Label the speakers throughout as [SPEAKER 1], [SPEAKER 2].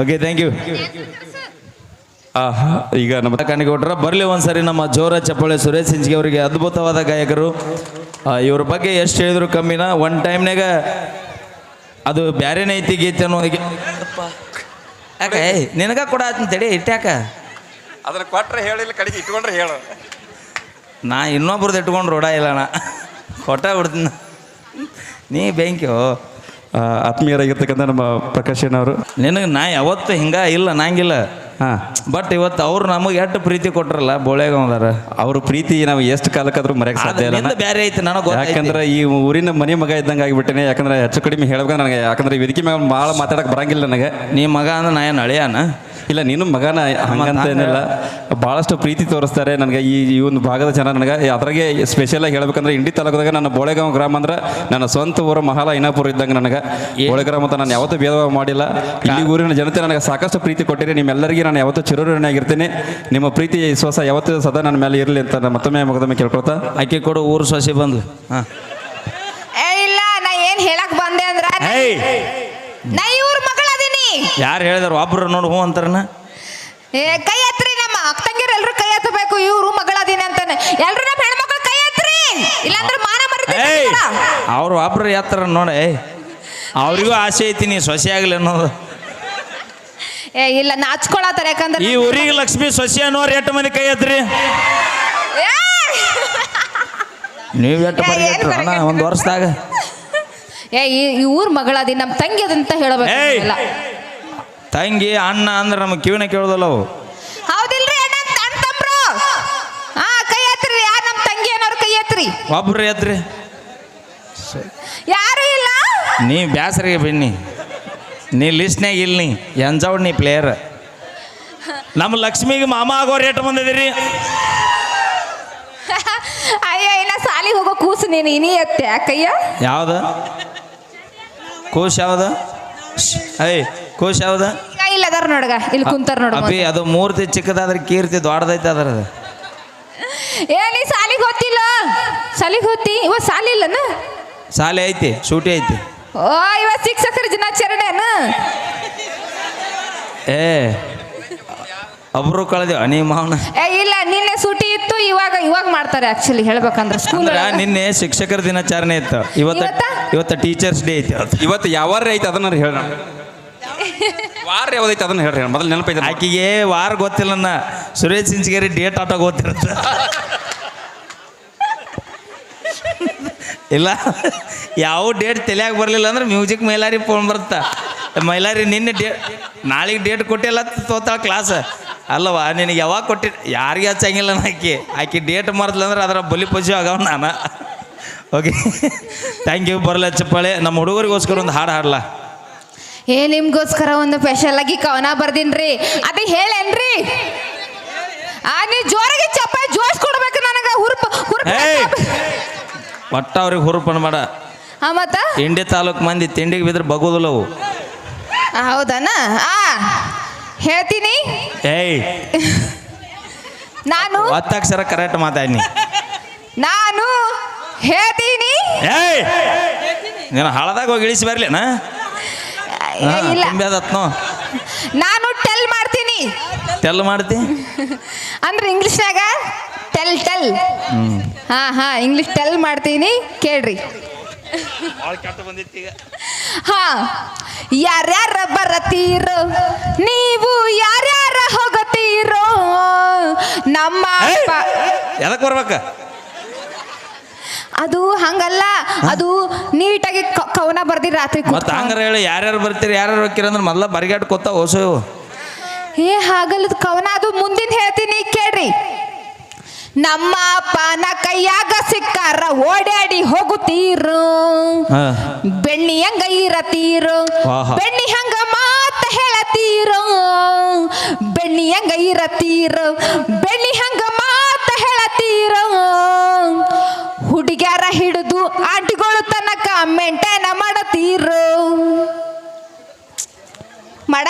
[SPEAKER 1] Okay thank you
[SPEAKER 2] ಆಹಾ, ಈಗ ನಮ್ಮ
[SPEAKER 1] ಕಣ್ಣಿಗೆ ಕೊಟ್ರ ಬರಲಿ ಒಂದ್ಸರಿ ನಮ್ಮ ಜೋರ ಚಪ್ಪಾಳೆ ಸುರೇಶ್ ಸಿಂಜ್ಗೆ ಅವರಿಗೆ ಅದ್ಭುತವಾದ ಗಾಯಕರು. ಆ, ಇವ್ರ ಬಗ್ಗೆ ಎಷ್ಟು ಹೇಳಿದ್ರು ಕಮ್ಮಿನ? ಒನ್ ಟೈಮ್ನಾಗ ಅದು ಬ್ಯಾರೇನೇ ಐತಿ ಗೀತೆ ಅನ್ನೋದಕ್ಕೆ ಯಾಕೆ? ಏಯ್, ನಿನಗ ಕೊಡ ಅಂತೇಳಿ ಇಟ್ಟ್ಯಾಕ
[SPEAKER 2] ಅದನ್ನ ಕೊಟ್ರೆ ಹೇಳಿಲ್ಲ ಕಡೆಗೆ ಇಟ್ಕೊಂಡ್ರೆ ಹೇಳು.
[SPEAKER 1] ನಾ ಇನ್ನೊಬ್ರದ್ದು ಇಟ್ಕೊಂಡು ರೋಡ ಇಲ್ಲ ಅಣ್ಣ. ಕೊಟ್ಟ ಬಿಡ್ತೀನಿ. ನೀ ಬೆಂಕ್ಯೋ
[SPEAKER 2] ಆತ್ಮೀಯರಾಗಿರ್ತಕ್ಕಂಥ ನಮ್ಮ ಪ್ರಕಾಶ್ ಅವರು.
[SPEAKER 1] ನಿನಗೆ ನಾ ಯಾವತ್ತು ಹಿಂಗ ಇಲ್ಲ ನಂಗಿಲ್ಲ.
[SPEAKER 2] ಹಾಂ.
[SPEAKER 1] ಬಟ್ ಇವತ್ತು ಅವ್ರು ನಮಗೆ ಎಷ್ಟು ಪ್ರೀತಿ ಕೊಟ್ರಲ್ಲ ಬೋಳೆಗೌದಾರ
[SPEAKER 2] ಅವ್ರ ಪ್ರೀತಿ ನಾವು ಎಷ್ಟು ಕಾಲಕ್ಕಾದ್ರೂ ಮರೆಯಕ್ಕೆ ಸಾಧ್ಯ ಇಲ್ಲ
[SPEAKER 1] ಬೇರೆ ಐತಿ ನನಗೆ
[SPEAKER 2] ಯಾಕಂದ್ರೆ ಈ ಊರಿನ ಮನೆ ಮಗ ಇದ್ದಂಗೆ ಆಗಿಬಿಟ್ಟೇನೆ ಯಾಕಂದ್ರೆ ಹೆಚ್ಚು ಕಡಿಮೆ ಹೇಳ್ಬೇಕು ನನಗೆ. ಯಾಕಂದ್ರೆ ವೇದಿಕೆ ಮ್ಯಾಗ ಭಾಳ ಮಾತಾಡಕ್ಕೆ ಬರಂಗಿಲ್ಲ ನನಗೆ.
[SPEAKER 1] ನೀ ಮಗ ಅಂದ್ರೆ ನಾ ಏನು ಅಳಿಯಾನ?
[SPEAKER 2] ಇಲ್ಲ ನೀನು ಮಗನ ಹಂಗಂತ ಏನಿಲ್ಲ. ಭಾಳಷ್ಟು ಪ್ರೀತಿ ತೋರಿಸ್ತಾರೆ. ನನಗೆ ಈ ಈ ಒಂದು ಭಾಗದ ಜನ ನನಗೆ ಅದ್ರಾಗೆ ಸ್ಪೆಷಲ್ ಆಗಿ ಹೇಳ್ಬೇಕಂದ್ರೆ ಇಂಡಿ ತಾಲೂಕದಾಗ ನನ್ನ ಬೋಳೆಗಾಂವ್ ಗ್ರಾಮ ಅಂದ್ರೆ ನನ್ನ ಸ್ವಂತ ಊರು ಮಹಾಲ ಐನಾಪುರ ಇದ್ದಂಗೆ ನನಗೆ. ಬೋಳೆ ಗ್ರಾಮ ಅಂತ ನಾನು ಯಾವತ್ತೂ ಭೇದ ಭಾವ ಮಾಡಿಲ್ಲ. ಇಲ್ಲಿ ಊರಿನ ಜನತೆ ನನಗೆ ಸಾಕಷ್ಟು ಪ್ರೀತಿ ಕೊಟ್ಟಿರಿ. ನಿಮ್ಮೆಲ್ಲರಿಗೆ ನಾನು ಯಾವತ್ತೂ ಚಿರಋಣಿಯಾಗಿರ್ತೀನಿ. ನಿಮ್ಮ ಪ್ರೀತಿ ವಿಶ್ವಾಸ ಯಾವತ್ತೂ ಸದಾ ನನ್ನ ಮೇಲೆ ಇರಲಿ ಅಂತ ನಾನು ಮತ್ತೊಮ್ಮೆ ಮಗದೊಮ್ಮೆ ಕೇಳ್ಕೊಳ್ತಾ.
[SPEAKER 1] ಆಯ್ಕೆ ಕೊಡು ಊರು ಸೊಸೆ ಬಂದ್ಲು ಹಾಂ
[SPEAKER 3] ಏ ಇಲ್ಲ ನಾ ಏನು ಹೇಳಕ್ ಬಂದೆ ಅಂದ್ರೆ ನಾ- ಇವ್ರ ಮಗಳದೀನಿ
[SPEAKER 1] ಯಾರು ಹೇಳಿದಾರ ಒಬ್ರು ನೋಡು ಹ್ಞೂ ಅಂತಾರನ
[SPEAKER 3] ಏ ಕೈ ಹತ್ರಿ ನಮ್ಮ ಅಕ್ಕ ತಂಗಿರು ಎಲ್ಲರೂ ಕೈ ಎತ್ತಬೇಕು ಇವರು ಮಗಳದೀನಿ ಅಂತಾನೆ ಎಲ್ಲರೂ ನಮ್ಮ ಹೆಣ್ಮಕ್ಳು ಕೈ ಹತ್ರಿ ಇಲ್ಲಾಂದ್ರೆ ಮಾನ
[SPEAKER 1] ಏಯ್
[SPEAKER 3] ಅವರು
[SPEAKER 1] ಅವ್ರು ಒಬ್ರು ಎತ್ತರ ನೋಡಿ ಅವರಿಗೂ ಆಸೆ ಐತಿ ನೀ ಸೊಸೆ ಆಗಲಿ ಅನ್ನೋದು
[SPEAKER 3] ಏ ಇಲ್ಲ ನಾಚ್ಕೊಳತ್ತಾರ ಯಾಕಂದ್ರೆ
[SPEAKER 1] ಈ ಊರಿಗೆ ಲಕ್ಷ್ಮಿ ಸೊಸೆ ಅನ್ನೋರು ಎಷ್ಟು ಮಂದಿ ಕೈ ಎತ್ರಿ
[SPEAKER 3] ಏ!
[SPEAKER 1] ನೀವು ಎಷ್ಟು
[SPEAKER 3] ಏ, ಏನ್
[SPEAKER 1] ಎತ್ತರ ಅಣ್ಣ? ಒಂದು ವರ್ಷದಾಗ
[SPEAKER 3] ಏ ಈ ಈ ಊರ್ ಮಗಳದಿ ನಮ್ಮ ತಂಗಿ ಅದಂತ ಹೇಳಬೇಕು
[SPEAKER 1] ಏಯ್! ತಂಗಿ ಅಣ್ಣ ಅಂದ್ರೆ ನಮ್ಗೆ ಕಿವಿನ ಕೇಳೋದಲ್ಲ ಅವು.
[SPEAKER 3] ಹೌದಿಲ್ರಿ ಅಣ್ಣ ಅಣ್ಣ ತಮ್ರು. ಹಾ ಕೈ ಎತ್ರಿ ಯಾರು ನಮ್ಮ ತಂಗಿ ಅನ್ನೋರು ಕೈ ಎತ್ರಿ.
[SPEAKER 1] ಒಬ್ರು ಎತ್ರಿ.
[SPEAKER 3] ಯಾರು ಇಲ್ಲ?
[SPEAKER 1] ನೀ ಬ್ಯಾಸರಿಗೆ ಬನ್ನಿ. ನೀ ಲಿಸ್ಟ್ನಾಗ ಇಲ್ಲ ನೀ ಎಂಜೌಡ್ ನೀ ಪ್ಲೇಯರ್ ನಮ್ಮ ಲಕ್ಷ್ಮಿಗೆ ಮಾಮ ಆಗೋ ರೇಟ್ ಬಂದಿದ್ದೀರಿ
[SPEAKER 3] ಅಯ್ಯ ಇನ್ನ ಸಾಲಿ ಹೋಗೋ ಕೂಸು ನೀನು ಇನಿ ಎತ್ತೆ ಅಕ್ಕಯ್ಯ
[SPEAKER 1] ಯಾವ್ದು? ಕೂಸು ಯಾವ್ದು? ಐ ಕೂಸು ಯಾವ್ದು?
[SPEAKER 3] ಇಲ್ಲ ಅದಾರ ನೋಡಗ ಇಲ್ಲಿ ಕುಂತಾರ ನೋಡ
[SPEAKER 1] ಅದು ಮೂರ್ತಿ ಚಿಕ್ಕದಾದ್ರೆ ಕೀರ್ತಿ ದೊಡ್ಡದೈತೆ ಅದರ
[SPEAKER 3] ಏ ನೀ ಸಾಲಿಗೆ ಹೋತಿಲ್ಲ ಸಾಲಿಗೆ ಹೋತಿ ಇವ ಸಾಲಿ ಇಲ್ಲನ?
[SPEAKER 1] ಶಾಲೆ ಐತಿ ಸೂಟಿ ಐತಿ.
[SPEAKER 3] ಓ ಇವ ಶಿಕ್ಷಕರ ದಿನಾಚರಣೆನ?
[SPEAKER 1] ಏ ಒಬ್ರು ಕಳೆದೇವ ನೀ ಮಾವನ.
[SPEAKER 3] ಏ ಇಲ್ಲ ನಿನ್ನೆ ಸೂಟಿ ಇತ್ತು ಇವಾಗ ಇವಾಗ ಮಾಡ್ತಾರೆ ಆಕ್ಚುಲಿ ಹೇಳ್ಬೇಕಂದ್ರೆ ಸ್ಕೂಲ್
[SPEAKER 1] ಅಂದ್ರ ನಿನ್ನೆ ಶಿಕ್ಷಕರ ದಿನಾಚರಣೆ ಇತ್ತು. ಇವತ್ತು
[SPEAKER 3] ಇವತ್ತು?
[SPEAKER 1] ಇವತ್ತ ಟೀಚರ್ಸ್ ಡೇ ಐತಿ. ಇವತ್ತು
[SPEAKER 2] ಇವತ್ತು ಯಾವಾರ ಐತೆ ಅದನ್ನ ಹೇಳ ವಾರ ಯಾವ್ದೈತೆ ಅದನ್ನ ಹೇಳ್ರಿ, ಮೊದಲು ನೆನಪೈತೆ
[SPEAKER 1] ಆಕಿಗೆ ವಾರ ಗೊತ್ತಿಲ್ಲ ನನ್ನ. ಸುರೇಶ್ ಸಿಂಚಗೇರಿ ಡೇಟ್ ಆಟ ಗೊತ್ತಿರುತ್ತೆ. ಇಲ್ಲ, ಯಾವ ಡೇಟ್ ತಲೆಯಾಗ ಬರಲಿಲ್ಲ ಅಂದ್ರೆ ಮ್ಯೂಸಿಕ್ ಮೈಲಾರಿ ಫೋನ್ ಬರುತ್ತಾ. ಮೈಲಾರಿ ನಿನ್ನೆ ಡೇಟ್ ನಾಳೆಗೆ ಡೇಟ್ ಕೊಟ್ಟಿಲ್ಲ ತೋತಾಳ ಕ್ಲಾಸ್ ಅಲ್ಲವಾ ನಿನಗೆ ಯಾವಾಗ ಕೊಟ್ಟಿ, ಯಾರಿಗೆ ಹಚ್ಚಂಗಿಲ್ಲ ಆಕಿ. ಆಕಿ ಡೇಟ್ ಅಂದ್ರೆ ಅದರ ಬಲಿ ಪಜು ಆಗವ ನಾನು. ಓಕೆ ಥ್ಯಾಂಕ್ ಯು ಬರಲ್ಲ ಚಪ್ಪಾಳೆ ನಮ್ಮ ಹುಡುಗರಿಗೋಸ್ಕರ ಒಂದು ಹಾಡು ಹಾಡ್ಲಾ?
[SPEAKER 3] ಏ ನಿಮ್ಗೋಸ್ಕರ ಒಂದು ಸ್ಪೆಷಲ್ ಆಗಿ ಕವನ ಬರ್ದಿನ್ರಿ. ಅದೇ ಹೇಳೇನ್ರಿ? ಆ ನೀವು ಜೋರಾಗಿ ಚಪ್ಪಾಳೆ ಜೋಶ್ ಕೊಡ್ಬೇಕು ನನಗೆ. ಹುರುಪ್ ಹುರ್ಪ
[SPEAKER 1] ಏಯ್! ಒಟ್ಟ ಅವ್ರಿಗೆ ಹುರುಪನ್ ಮಾಡ.
[SPEAKER 3] ಹಾ ಮತ್ತ?
[SPEAKER 1] ಇಂಡಿ ತಾಲೂಕು ಮಂದಿ ತಿಂಡಿಗೆ ಬಿದ್ರೆ ಬಗುದಿಲ್ಲ ಅವು.
[SPEAKER 3] ಆ, ಹೌದನ? ಆ ಹೇಳ್ತೀನಿ.
[SPEAKER 1] ಏಯ್!
[SPEAKER 3] ನಾನು
[SPEAKER 1] ಒತ್ತಕ್ಷರ ಕರೆಕ್ಟ್ ಮಾತಾಡಿ
[SPEAKER 3] ನಾನು ಹೇಳ್ತೀನಿ.
[SPEAKER 1] ಏಯ್! ನೀನು ಹಳದಾಗ ಹೋಗಿ ಇಳಿಸಿ ಬರ್ಲೇನ?
[SPEAKER 3] ಇಲ್ಲ.
[SPEAKER 1] ತುಂಬ್ಯಾದತ್ನೋ
[SPEAKER 3] ನಾನು ಟೆಲ್ ಮಾಡ್ತೀನಿ.
[SPEAKER 1] ಟೆಲ್ ಮಾಡ್ತಿ?
[SPEAKER 3] ಅಂದ್ರೆ ಇಂಗ್ಲಿಷ್ನಾಗ ಟೆಲ್ ಟೆಲ್ ಹಾ ಹಾ ಇಂಗ್ಲಿಷ್ ಟೆಲ್ ಮಾಡ್ತೀನಿ ಕೇಳ್ರಿ. ಹಾ ಯಾರ್ಯಾರ ಬರತೀರೋ ನೀವು ಯಾರ್ಯಾರ ಹೋಗತೀರೋ ನಮ್ಮ
[SPEAKER 1] ಎದಕ್ಕೆ ಬರ್ಬೇಕ?
[SPEAKER 3] ಅದು ಹಂಗಲ್ಲ ಅದು ನೀಟಾಗಿ ಕ- ಕವನ ಬರ್ದಿ ರಾತ್ರಿ
[SPEAKER 1] ಮತ್ತೆ ಹಂಗಾರ ಹೇಳಿ ಯಾರ್ಯಾರು ಬರ್ತೀರಿ ಯಾರ್ಯಾರು ಹೋಗ್ತೀರಿ ಅಂದ್ರೆ ಮೊದಲ ಕೊತ್ತ ಹೊಸ
[SPEAKER 3] ಏ ಹಾಗಲ್ಲದ ಕವನ ಅದು ಮುಂದಿನ ಹೇಳ್ತೀನಿ ಕೇಳ್ರಿ. ನಮ್ಮ ಪಾನ ಕೈಯಾಗ ಸಿಕ್ಕಾರ ಓಡಾಡಿ ಹೋಗುತ್ತೀರು.
[SPEAKER 1] ಹಾ.
[SPEAKER 3] ಬೆಣ್ಣಿ ಹಂಗ ಇರತೀರು.
[SPEAKER 1] ಆಹಾ.
[SPEAKER 3] ಬೆಣ್ಣಿ ಹಂಗ ಮಾತ ಹೇಳತೀರು. ಬೆಣ್ಣಿ ಹಂಗ ಇರತೀರು. ಬೆಣ್ಣಿ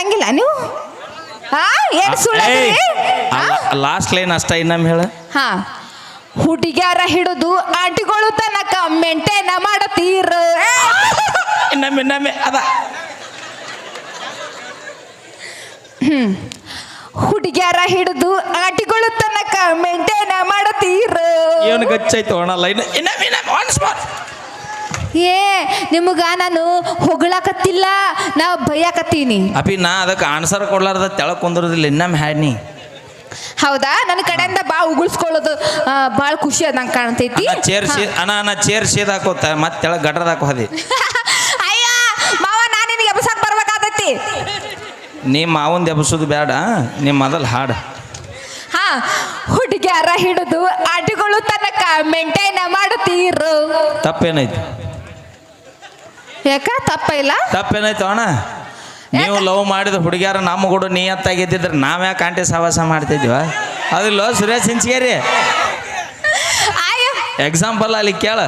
[SPEAKER 3] ಮಾಡಂಗಿಲ್ಲ ನೀವು? ಹಾ ಏನು ಸುಳ್ಳು
[SPEAKER 1] ಲಾಸ್ಟ್ ಲೈನ್ ಅಷ್ಟ ಇನ್ನೊಮ್ಮೆ ಹೇಳ.
[SPEAKER 3] ಹಾ. ಹುಡುಗ್ಯಾರ ಹಿಡಿದು ಆಟಿಗಳು ತನಕ ಮೆಂಟೇನ ಮಾಡತೀರ
[SPEAKER 1] ಇನ್ನೊಮ್ಮೆ ಇನ್ನೊಮ್ಮೆ ಅದ.
[SPEAKER 3] ಹ್ಮ್. ಹುಡುಗ್ಯಾರ ಹಿಡಿದು ಆಟಿಗಳು ತನಕ ಮೆಂಟೇನ ಮಾಡತೀರ
[SPEAKER 1] ಏನು ಗಚ್ಚೈತು ಅಣ್ಣ ಲೈನ್ ಇನ್ನೊಮ್ಮೆ ಇನ್ನೊಮ್ಮೆ ಒನ್ಸ್ more.
[SPEAKER 3] ಏ ನಿಮಗ ನಾನು ಹೊಗಳಕತ್ತಿಲ್ಲ ನಾ ಬೈಯಾಕತ್ತೀನಿ.
[SPEAKER 1] ಅಪಿ ನಾ ಅದಕ್ಕೆ ಆನ್ಸರ್ ಕೊಡ್ಲಾರ್ದ ತೆಳಕ್ ಕುಂದ್ರದಿಲ್ಲ ಇನ್ನೊಮ್ಮೆ ಹ್ಯಾಡ್ನಿ.
[SPEAKER 3] ಹೌದಾ? ನನ್ನ ಕಡೆಯಿಂದ ಬಾ ಉಗುಳ್ಸ್ಕೊಳ್ಳೋದು ಭಾಳ ಖುಷಿ ಅದ ನಂಗೆ ಕಾಣ್ತೈತಿ.
[SPEAKER 1] ಚೇರ್ ಸೀ ಅಣ್ಣ ಅಣ್ಣ ಚೇರ್ ಹಾಕೋತ ಮತ್ತೆ ತೆಳಗ್ ಗಟ್ರದ ಹಾಕೋ ಹದಿ.
[SPEAKER 3] ಅಯ್ಯ ಮಾವ ನಾನು ನಿನಗೆ ಎಬ್ಸಕ್ ಬರ್ಬೇಕಾದೈತಿ.
[SPEAKER 1] ನೀ ಮಾವನ್ ಎಬ್ಸೋದು ಬೇಡ ನಿಮ್ಮ ಮೊದಲು ಹಾಡು.
[SPEAKER 3] ಹಾ ಹುಡುಗ್ಯಾರ ಹಿಡಿದು ಆಟಗಳು ತನಕ ಮೇಂಟೈನ್ ಮಾಡುತ್ತೀರು
[SPEAKER 1] ತಪ್ಪೇನೈತಿ.
[SPEAKER 3] ಯಾಕ? ತಪ್ಪ ಇಲ್ಲ?
[SPEAKER 1] ತಪ್ಪೇನಾಯ್ತು ಅಣ್ಣ? ನೀವು ಲವ್ ಮಾಡಿದ ಹುಡುಗಿಯಾರ ನಮ್ಮ ಕೂಡ ನಿಯತ್ತಾಗಿದ್ದಿದ್ರೆ ನಾವ್ ಯಾಕೆ ಆಂಟಿ ಸಹವಾಸ ಮಾಡ್ತಿದ್ವ ಅದಿಲ್ಲ ಸುರೇಶ್
[SPEAKER 3] ಅಯ್ಯ.
[SPEAKER 1] ಎಕ್ಸಾಂಪಲ್ ಅಲ್ಲಿ ಕೇಳ.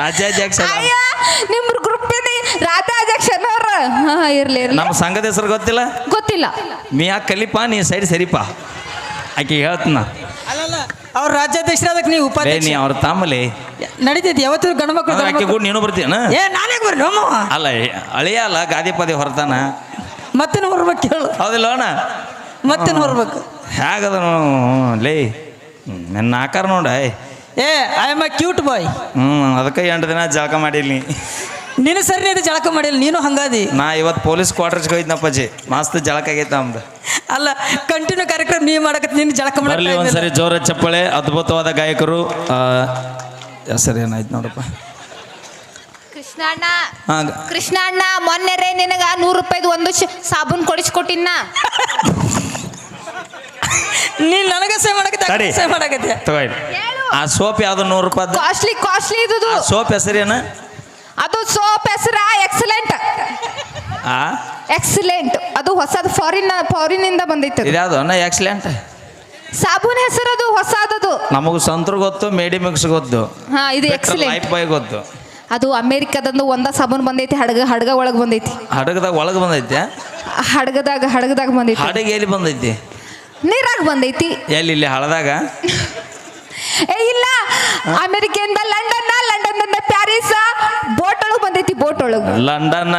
[SPEAKER 1] ರಾಜ್ಯಾಧ್ಯಕ್ಷ.
[SPEAKER 3] ನಿಮ್ ನಿಮ್ಮ ಗ್ರೂಪ್ ಹಾ ಇರ್ಲಿ
[SPEAKER 1] ನಮ್ಮ ಸಂಘದ ಹೆಸರು ಗೊತ್ತಿಲ್ಲ?
[SPEAKER 3] ಗೊತ್ತಿಲ್ಲ.
[SPEAKER 1] ನೀ ಯಾಕೆ ಕಲಿಪಾ ನೀ ಸೈಡ್ ಸರಿಪಾ ಆಕೆ ಹೇಳ್ತನ.
[SPEAKER 4] ಅವ್ರ ರಾಜ್ಯಾಧ್ಯಕ್ಷರ ಅದಕ್ಕೆ ನೀವು ಉಪಾಧ್ಯಕ್ಷ
[SPEAKER 1] ನೀ ಅವ್ರ ತಾಮಲಿ
[SPEAKER 4] ನಡೀತೈತಿ ಯಾವತ್ತೂ ಗಂಡು ಮಕ್ಕಳು ಗಂಡು
[SPEAKER 1] ಆಕೆ
[SPEAKER 4] ಮಕ್ಕಳು.
[SPEAKER 1] ಕೂಡ ನೀನು ಬರ್ತೀಯನ?
[SPEAKER 4] ಏ ನಾನೇ ಬರ್ರಿ ಅಮ್ಮ.
[SPEAKER 1] ಅಲ್ಲ ಅಳಿಯ ಅಲ್ಲ ಗಾದಿ ಪದಿ ಹೊರತಾನ
[SPEAKER 4] ಮತ್ತೆ ಹೊರ್ಬೇಕು ಹೇಳು.
[SPEAKER 1] ಹೌದಿಲ್ಲ ಅಣ್ಣ?
[SPEAKER 4] ಮತ್ತೇನು ಹೊರ್ಬೇಕು
[SPEAKER 1] ಹೇಗದ ಲೇ ನನ್ನ ಆಕಾರ ನೋಡ
[SPEAKER 4] ಏ. I am a cute boy
[SPEAKER 1] ಹ್ಞೂ ಅದಕ್ಕೆ ಎಂಟು ದಿನ ಜಳಕ ಮಾಡಿಲ್ಲ ನೀ
[SPEAKER 4] ನೀನು ಸರಿ ಜಳಕ ಮಾಡಿಲ್ಲ ನೀನು ಹಂಗಾದಿ.
[SPEAKER 1] ನಾ ಇವತ್ತು ಪೊಲೀಸ್ ಕ್ವಾರ್ಟರ್ಸ್ಗೆ ಹೋಯ್ತನಪ್ಪಾಜಿ ಮಸ್ತ್ ಜಳಕ ಆಗೈತೆ ನಮ್ದು.
[SPEAKER 4] ಅಲ್ಲ ಕಂಟಿನ್ಯೂ ಕಾರ್ಯಕ್ರಮ ನೀವು ಮಾಡಕತ್ ನೀನು ಜಳಕ
[SPEAKER 1] ಬರಲಿ ಒಂದ್ಸರಿ ಜೋರ ಚಪ್ಪಳೆ ಅದ್ಭುತವಾದ ಗಾಯಕರು. ಆ, ಹೆಸರು ಏನಾಯ್ತು ನೋಡಪ್ಪ.
[SPEAKER 3] ಕೃಷ್ಣಣ್ಣ
[SPEAKER 1] ಹಾಂ
[SPEAKER 3] ಕೃಷ್ಣಣ್ಣ ಮೊನ್ನೆ ರೇ ನಿನಗ ನೂರು ರೂಪಾಯಿದು ಒಂದು ಶ್- ಸಾಬೂನ್ ಕೊಡಿಸ್ಕೊಟ್ಟಿನ
[SPEAKER 4] ನೀನ್ ನನಗೆ ಸೇವ್ ಮಾಡಕತ್ತೆ
[SPEAKER 1] ತಡಿ.
[SPEAKER 4] ಸೇವ್ ಮಾಡಕತ್ತೆ.
[SPEAKER 1] ತಗೊಳ್ಳಿ ಆ ಸೋಪ್ ಯಾವ್ದು ನೂರು ರೂಪಾಯಿ
[SPEAKER 3] ಕಾಸ್ಟ್ಲಿ ಕಾಸ್ಟ್ಲಿ ಇದು
[SPEAKER 1] ಆ ಸೋಪ್ ಹೆಸರೇನ?
[SPEAKER 3] ಅದು ಸೋಪ್ ಹೆಸರ ಎಕ್ಸಲೆಂಟ್
[SPEAKER 1] ಆ?
[SPEAKER 3] ಎಕ್ಸಲೆಂಟ್ ಅದು ಹೊಸದು ಫಾರಿನ್ ಫಾರಿನಿಂದ ಬಂದೈತೆ ಅದು.
[SPEAKER 1] ಇದ್ಯಾವುದು? ಅನ್ನ ಎಕ್ಸಲೆಂಟ್
[SPEAKER 3] ಸಾಬೂನ್ ಹೆಸರದು ಹೊಸದದು.
[SPEAKER 1] ನಮಗೆ ಸಂತ್ರ ಗೊತ್ತು ಮೇಡಿ ಮಿಕ್ಸ್ ಗೊತ್ತು.
[SPEAKER 3] ಹಾ ಇದು
[SPEAKER 1] ಲೈಫ್
[SPEAKER 3] ಎಕ್ಸಲೆಂಟ್
[SPEAKER 1] ಬಾಯ್ ಗೊತ್ತು.
[SPEAKER 3] ಅದು ಅಮೇರಿಕಾದಂದು ಒಂದ ಸಾಬೂನ್ ಬಂದೈತಿ ಹಡಗ ಹಡಗ ಒಳಗೆ ಬಂದೈತಿ.
[SPEAKER 1] ಹಡಗದಾಗ ಒಳಗೆ ಬಂದೈತೆ
[SPEAKER 3] ಹಡಗದಾಗ ಹಡಗದಾಗ ಬಂದೈತಿ.
[SPEAKER 1] ಹಡಗ ಎಲ್ಲಿ ಬಂದೈತಿ?
[SPEAKER 3] ನೀರಾಗ ಬಂದೈತಿ.
[SPEAKER 1] ಎಲ್ಲಿ ಇಲ್ಲಿ ಹಳದಾಗ?
[SPEAKER 3] ಏ ಇಲ್ಲ. ಅಮೇರಿಕೆಯಿಂದ ಲಂಡನ್ ಬಂದೈತಿ ಬೋಟ್ ಒಳಗ.
[SPEAKER 1] ಲಂಡನ್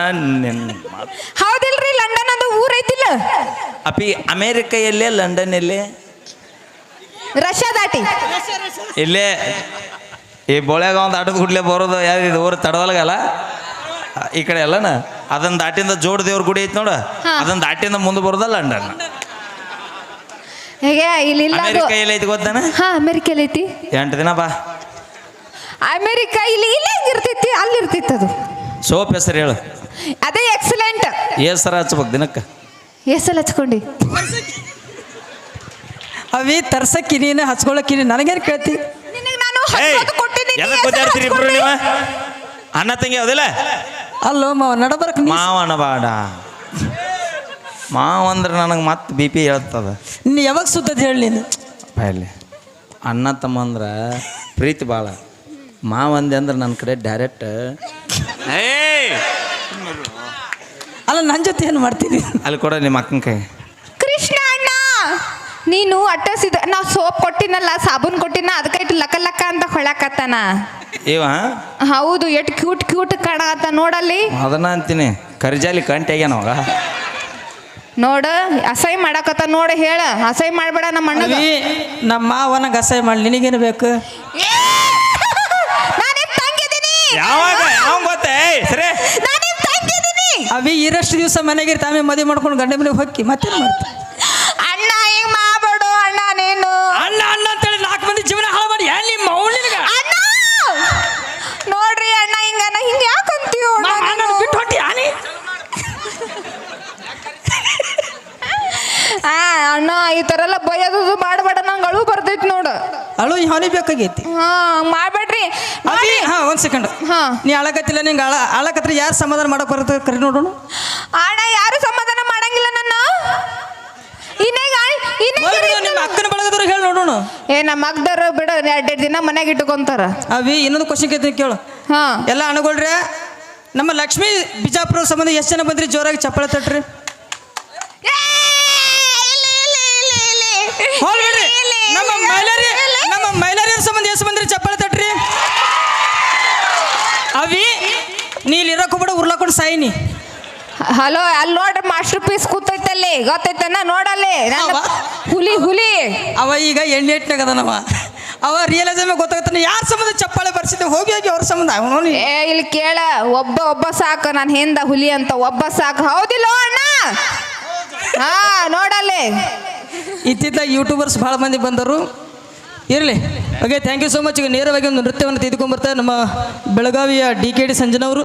[SPEAKER 3] ಹೌದಿಲ್ರಿ ಲಂಡನ್ ಅದು ಊರ್ ಐತಿಲ್ಲ.
[SPEAKER 1] ಅಪಿ ಅಮೇರಿಕ ಎಲ್ಲೇ ಲಂಡನ್ ಎಲ್ಲೇ
[SPEAKER 3] ರಷ್ಯಾ ದಾಟಿ.
[SPEAKER 1] ಇಲ್ಲೇ ಈ ಬೋಳ್ಯಾಗ ಒಂದು ಆಟದ ಗುಡ್ಲೆ ಬರೋದು ಯಾವ್ದು ಇದು ಊರು ತಡವಲ್ಗಲ್ಲ? ಈ ಕಡೆ ಅಲ್ಲನ ಅದನ್ನ ದಾಟಿಂದ ಜೋಡ್ ದೇವ್ರ ಗುಡಿ ಐತಿ ನೋಡ. ಅದನ್ನ ದಾಟಿಂದ ಮುಂದೆ ಬರೋದ ಲಂಡನ್.
[SPEAKER 3] ಹೇಗೆ ಇಲ್ಲಿ ಇಲ್ಲ
[SPEAKER 1] ಅಮೇರಿಕ ಎಲ್ಲೈತಿ ಗೊತ್ತಾನ?
[SPEAKER 3] ಹಾ ಅಮೆರಿಕ ಐತಿ.
[SPEAKER 1] ಎಂಟು ದಿನ ಬಾ.
[SPEAKER 3] ಅಮೆರಿಕ ಇಲ್ಲಿ ಇಲ್ಲೇ ಇರ್ತೈತಿ ಅಲ್ಲಿ ಇರ್ತೈತಿ ಅದು.
[SPEAKER 1] ಸೋಪ್ ಹೆಸರು ಹೇಳು.
[SPEAKER 3] ಅದೇ ಎಕ್ಸಲೆಂಟ್.
[SPEAKER 1] ಹೆಸರು ಸರ ಹಚ್ಬೇಕು ದಿನಕ್ಕೆ.
[SPEAKER 3] ಎಸಲ್ ಹಚ್ಕೊಂಡಿ.
[SPEAKER 4] ಅವಿ ತರ್ಸಕ್ಕಿ ನೀನು ಹಚ್ಕೊಳಕ್ಕಿನಿ ನೀನು ನನಗೇನು ಕೇಳ್ತಿ?
[SPEAKER 3] ನಿನಗೆ ನಾನು
[SPEAKER 1] ಏಯ್
[SPEAKER 3] ಹಚ್ಕೋದು ಕೊಟ್ಟಿದ್ದೀನಿ, ನೀ
[SPEAKER 1] ಎದಕ್ಕೆ
[SPEAKER 3] ಎಸಲ್
[SPEAKER 1] ಗೊತ್ತಾಡ್ತೀರಿ ಇಬ್ರು
[SPEAKER 3] ಹಚ್ಕೊಂಡಿ?
[SPEAKER 1] ನೀವು? ಅಣ್ಣ ತಂಗಿ ಹೌದಿಲ್ಲ?
[SPEAKER 4] ಅಲ್ಲೋ ಮಾವ ನಡಬರ್ಕ್ ನೀ
[SPEAKER 1] ಮಾವನ ಬಾಡ. ಮಾವ ಅಂದ್ರೆ ನನಗೆ ಮತ್ತೆ ಬಿ ಪಿ ಹೇಳ್ತದ.
[SPEAKER 4] ನೀ ಯಾವಾಗ ಸುತ್ತದ ಹೇಳಿ ನೀನು?
[SPEAKER 1] ಬಾಯಲ್ಲಿ ಅಣ್ಣ ತಮ್ಮ ಅಂದ್ರೆ ಪ್ರೀತಿ ಭಾಳ ಮಾವ ಅಂದೆ ಅಂದ್ರೆ ನನ್ನ ಕಡೆ ಡೈರೆಕ್ಟ್
[SPEAKER 4] ಅಲ್ಲ ನನ್ನ ಜೊತೆ ಏನು ಮಾಡ್ತೀನಿ?
[SPEAKER 1] ಅಲ್ಲಿ ಕೊಡ ನಿಮ್ಮ ಅಕ್ಕನ ಕೈ.
[SPEAKER 3] ಕೃಷ್ಣ ಅಣ್ಣ ನೀನು ಅಟ್ಟಸಿದ ನಾವು ಸೋಪ್ ಕೊಟ್ಟಿನಲ್ಲ ಸಾಬೂನ್ ಕೊಟ್ಟಿನ ಅದಕ್ಕೆ ಇಟ್ಟು ಲಕ ಲಕ್ಕ ಅಂತ ಹೊಳಕತ್ತಾನ
[SPEAKER 1] ಇವ?
[SPEAKER 3] ಹೌದು ಎಷ್ಟು ಕ್ಯೂಟ್ ಕ್ಯೂಟ್ ಕಾಣತ್ತ ನೋಡಲ್ಲಿ.
[SPEAKER 1] ಅದನ್ನ ಅಂತೀನಿ. ಕರ್ಜಾಲಿ ಕಂಟಿ ಆಗ್ಯಾನವಾಗ
[SPEAKER 3] ನೋಡ ಅಸಹ್ಯ ಮಾಡಕತ್ತ ನೋಡ ಹೇಳ. ಅಸಹ್ಯ ಮಾಡ್ಬೇಡ ನಮ್ಮ
[SPEAKER 4] ಅಣ್ಣ ನಮ್ಮ ಮಾವನ ಅಸೈ ಮಾಡಿ ನಿನಗೇನು ಬೇಕು?
[SPEAKER 1] ಯಾವಾಗ? ಯಾವ ಗೊತ್ತೇ? ಸರಿ.
[SPEAKER 3] ನಾನಿನ್ ತಂಗಿದೀನಿ
[SPEAKER 4] ಅವಿ ಇರಷ್ಟು ದಿವಸ ಮನೆಗೆ ತಾವೇ ಮದುವೆ ಮಾಡ್ಕೊಂಡು ಗಂಡ ಮನೆಗೆ ಹೋಗಿ ಮತ್ತೆ ಮಾಡ್ತೀನಿ
[SPEAKER 3] ಅಣ್ಣ ಹಿಂಗ್ ಮಾಡ್ಬೇಡು ಅಣ್ಣ ನೀನು.
[SPEAKER 4] ಅಣ್ಣ ಅಣ್ಣ ಅಂತೇಳಿ ನಾಲ್ಕು ಮಂದಿ ಜೀವನ ಹಾಳು ಮಾಡಿ ಏನ್ ನಿಮ್ಮ ಮೌಲಿನಿಗ
[SPEAKER 3] ಅಣ್ಣ! ನೋಡ್ರಿ ಅಣ್ಣ ಹಿಂಗನ ಹಿಂಗ ಯಾಕಂತೀಯೋ ಅಣ್ಣ ನೀನು?
[SPEAKER 4] ಬಿಟ್ಟು ಹೊಟ್ಟಿ ಆನಿ
[SPEAKER 3] ಆ ಅಣ್ಣ ಈ ತರ ಎಲ್ಲ ಬೈಯೋದು ಮಾಡಬೇಡ ನಂಗೆ ಅಳು ಬರ್ತೈತಿ ನೋಡು.
[SPEAKER 4] ಅಳು ಹಾನಿ ಬೇಕಾಗೈತಿ.
[SPEAKER 3] ಹಾ ಮಾಡ್ಬೇಡ್ರಿ ಮಾಡಿ
[SPEAKER 4] ಹಾ ಒಂದ್ ಸೆಕೆಂಡ್
[SPEAKER 3] ಹಾ.
[SPEAKER 4] ನೀ ಅಳಕತ್ತಿಲ್ಲ ನಿಂಗೆ ಅಳ ಅಳಕತ್ರ ಯಾರು ಸಮಾಧಾನ ಮಾಡಕ್ ಬರುತ್ತೆ ಕರಿ ನೋಡೋಣ?
[SPEAKER 3] ಅಣ್ಣ ಯಾರು ಸಮಾಧಾನ ಮಾಡಂಗಿಲ್ಲ ನನ್ನ? ಇನ್ನೇಗ
[SPEAKER 4] ಹೋಗ್ಬಿಡು, ನಿಮ್ಮ ಅಕ್ಕನ ಬಳಗದವ್ರು ಹೇಳಿ ನೋಡೋಣ.
[SPEAKER 3] ಏ ನಮ್ಮ ಅಗ್ದವ್ರು ಬಿಡು ಎರಡೆರಡು ದಿನ ಮನೆಗೆ ಇಟ್ಕೊಂತಾರ.
[SPEAKER 4] ಅವಿ ಇನ್ನೊಂದು ಕ್ವಶನ್ ಕೇಳ್ತೀನಿ ಕೇಳು.
[SPEAKER 3] ಹಾ.
[SPEAKER 4] ಎಲ್ಲ ಅನುಗೊಳ್ರೆ ನಮ್ಮ ಲಕ್ಷ್ಮೀ ಬಿಜಾಪುರ ಸಂಬಂಧ ಎಷ್ಟು ಜನ ಬಂದ್ರಿ? ಜೋರಾಗಿ ಚಪ್ಪಳ ತಟ್ರಿ
[SPEAKER 3] ಏ, ಇಲ್ಲಿ, ಇಲ್ಲಿ, ಇಲ್ಲಿ, ಇಲ್ಲಿ.
[SPEAKER 4] ಹೋಗ್ಬಿಡ್ರಿ
[SPEAKER 3] ಇಲ್ಲಿ, ಇಲ್ಲಿ,
[SPEAKER 4] ನಮ್ಮ
[SPEAKER 3] ಇಲ್ಲಿ.
[SPEAKER 4] ಮೈಲಾರಿ ನಮ್ಮ ಮೈಲಾರಿಯರ ಸಂಬಂಧ ಎಷ್ಟು ಬಂದ್ರಿ ಚಪ್ಪಳ ತಟ್ರಿ ಅವಿ ನೀ ಇಲ್ಲಿ ಇರೋಕೆ ಬಿಡ ಉರ್ಲಾಕೊಂಡು ಸಾಯಿನಿ?
[SPEAKER 3] ಹಲೋ ಅಲ್ಲಿ ನೋಡ್ರಿ ಮಾಸ್ಟರ್ ಪೀಸ್ ಕೂತೈತಲ್ಲಿ ಗೊತ್ತೈತನ? ನೋಡಲ್ಲಿ. ನನ್ನ
[SPEAKER 4] ಅವ?
[SPEAKER 3] ಹುಲಿ ಹುಲಿ.
[SPEAKER 4] ಅವ ಈಗ ಎಣ್ಣೆ ಅದನವ ಅವ ರಿಯಲಿಸಮ್ ಗೊತ್ತಾಗತ್ತಾನೆ ಯಾರ ಸಂಬಂಧ ಚಪ್ಪಾಳೆ ಬರ್ಸಿದ್ದೆ? ಹೋಗಿ ಹೋಗಿ ಅವ್ರ ಸಂಬಂಧ. ಅವನು
[SPEAKER 3] ಏ ಇಲ್ಲಿ ಕೇಳ ಒಬ್ಬ ಒಬ್ಬ ಸಾಕು ನಾನು ಹಿಂದ ಹುಲಿ ಅಂತ ಒಬ್ಬ ಸಾಕು. ಹೌದಿಲ್ಲ ಅಣ್ಣ? ಹಾ ನೋಡಲ್ಲಿ.
[SPEAKER 4] ಇತ್ತಿತ್ತ ಯೂಟ್ಯೂಬರ್ಸ್ ಭಾಳ ಮಂದಿ ಬಂದರು. ಇರಲಿ. Okay thank you so much ಈಗ ನೇರವಾಗಿ ಒಂದು ನೃತ್ಯವನ್ನು ತೆಗೆದುಕೊಂಡ್ಬರ್ತಾರೆ ನಮ್ಮ ಬೆಳಗಾವಿಯ ಡಿ ಕೆ ಡಿ ಸಂಜನವರು.